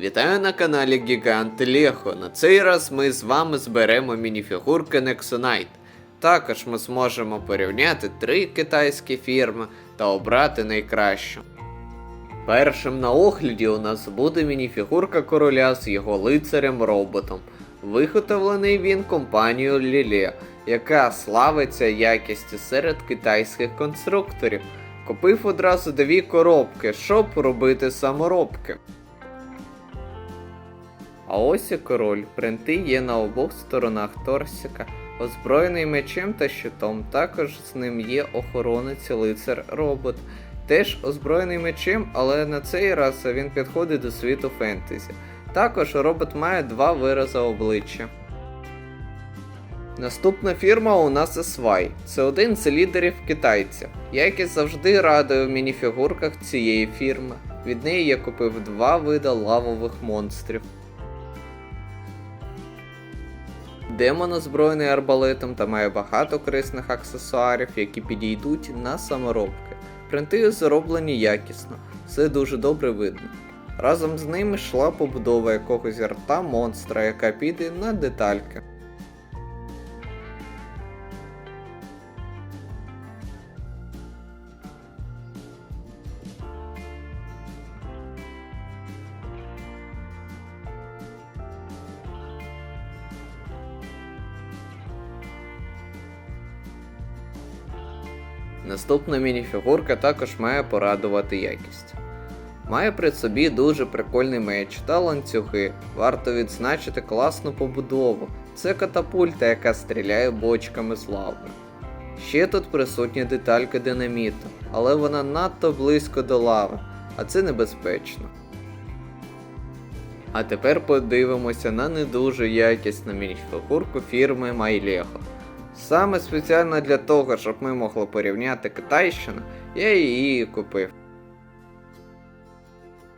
Вітаю на каналі Гігант Лего. На цей раз ми з вами зберемо мініфігурки Nexonite. Також ми зможемо порівняти три китайські фірми та обрати найкращу. Першим на огляді у нас буде мініфігурка короля з його лицарем роботом. Виготовлений він компанією Ліле, яка славиться якістю серед китайських конструкторів. Купив одразу дві коробки, щоб робити саморобки. А ось і король. Принти є на обох сторонах торсика, озброєний мечем та щитом. Також з ним є охоронець лицар робот. Теж озброєний мечем, але на цей раз він підходить до світу фентезі. Також робот має два вирази обличчя. Наступна фірма у нас SY. Це один з лідерів китайців. Я Як і завжди радую в мініфігурках цієї фірми. Від неї я купив два вида лавових монстрів. Демон озброєний арбалетом та має багато корисних аксесуарів, які підійдуть на саморобки. Принти зроблені якісно, все дуже добре видно. Разом з ними йшла побудова якогось рта монстра, яка піде на детальки. Наступна мініфігурка також має порадувати якість. Має при собі дуже прикольний меч та ланцюги. Варто відзначити класну побудову. Це катапульта, яка стріляє бочками з лави. Ще тут присутня деталька динаміту, але вона надто близько до лави, а це небезпечно. А тепер подивимося на не дуже якісну мініфігурку фірми MyLego. Саме спеціально для того, щоб ми могли порівняти Китайщину, я її купив.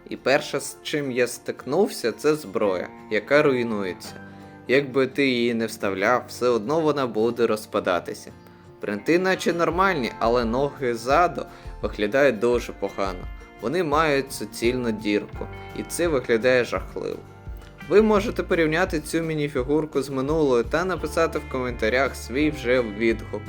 І перше, з чим я стикнувся, це зброя, яка руйнується. Якби ти її не вставляв, все одно вона буде розпадатися. Принти наче нормальні, але ноги ззаду виглядають дуже погано. Вони мають суцільну дірку, і це виглядає жахливо. Ви можете порівняти цю мініфігурку з минулою та написати в коментарях свій вже відгук.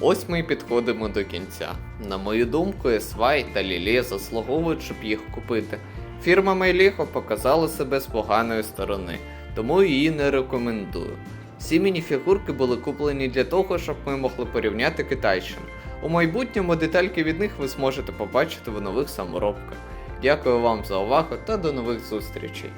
Ось ми й підходимо до кінця. На мою думку, SY та Лілє заслуговують, щоб їх купити. Фірма Мейліхо показала себе з поганої сторони, тому її не рекомендую. Всі мініфігурки були куплені для того, щоб ми могли порівняти Китайщину. У майбутньому детальки від них ви зможете побачити в нових саморобках. Дякую вам за увагу та до нових зустрічей!